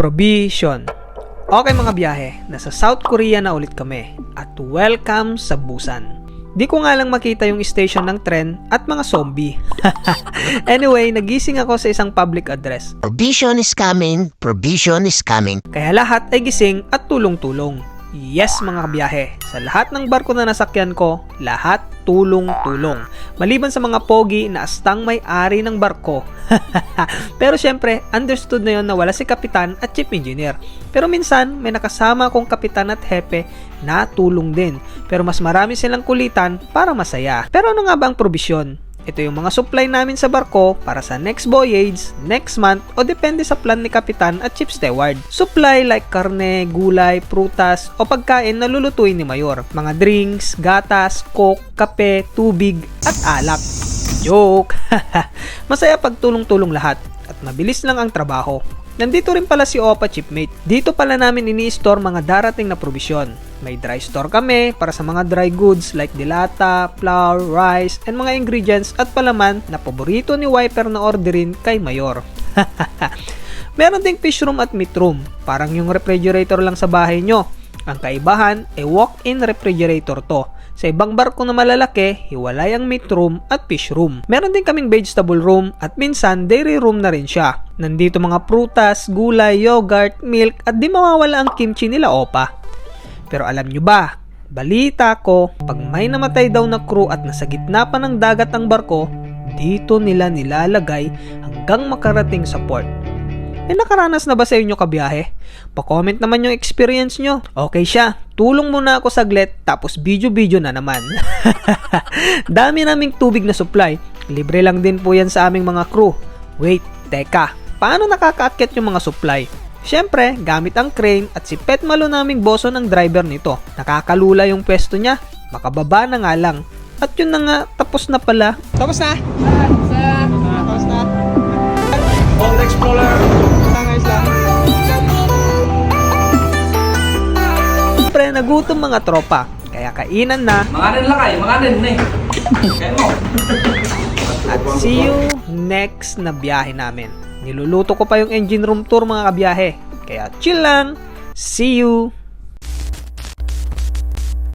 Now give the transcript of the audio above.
Provision. Okay mga biyahe, nasa South Korea na ulit kami at welcome sa Busan. Di ko nga lang makita yung station ng tren at mga zombie. anyway, nagising ako sa isang public address. Provision is coming, provision is coming. Kaya lahat ay gising at tulong-tulong. Yes mga kabiyahe, sa lahat ng barko na nasakyan ko, lahat tulong-tulong. Maliban sa mga pogi na astang may-ari ng barko. Pero syempre, understood na yon na wala si kapitan at chief engineer. Pero minsan, may nakasama akong kapitan at hepe na tulong din. Pero mas marami silang kulitan para masaya. Pero ano nga ba ang probisyon? Ito yung mga supply namin sa barko para sa next voyage, next month o depende sa plan ni Kapitan at Chief Steward. Supply like karne, gulay, prutas o pagkain na lulutuin ni Mayor. Mga drinks, gatas, coke, kape, tubig at alak. Joke! Masaya pag tulong-tulong lahat at mabilis lang ang trabaho. Nandito rin pala si Opa Chipmate. Dito pala namin ini-store mga darating na probisyon. May dry store kami para sa mga dry goods like dilata, flour, rice, and mga ingredients at palaman na paborito ni Wiper na orderin kay Mayor. Meron ding fish room at meat room. Parang yung refrigerator lang sa bahay nyo. Ang kaibahan ay walk-in refrigerator to. Sa ibang barko na malalaki, hiwalay ang meat room at fish room. Meron din kaming vegetable room at minsan dairy room na rin siya. Nandito mga prutas, gulay, yogurt, milk at di mawawala ang kimchi nila opa. Pero alam nyo ba, balita ko, pag may namatay daw na crew at nasa gitna pa ng dagat ang barko, dito nila nilalagay hanggang makarating sa port. Eh nakaranas na ba sa inyo kabiyahe? Pa-comment naman yung experience nyo. Okay siya, tulong muna ako saglit tapos video-video na naman. Dami naming tubig na supply. Libre lang din po yan sa aming mga crew. Wait, teka, paano nakakaakyat yung mga supply? Siyempre, gamit ang crane at si Pet Malo naming boso ng driver nito. Nakakalula yung pwesto niya. Makababa na nga lang. At yun na nga, tapos na pala. Tapos na? Tapos na. All Explorer. Siyempre, nagutom mga tropa. Kaya kainan na. Manganin lang kayo, manganin na eh. Kaya mo. At see you next na biyahe namin. Niluluto ko pa yung engine room tour mga kabiyahe. Kaya chill lang. See you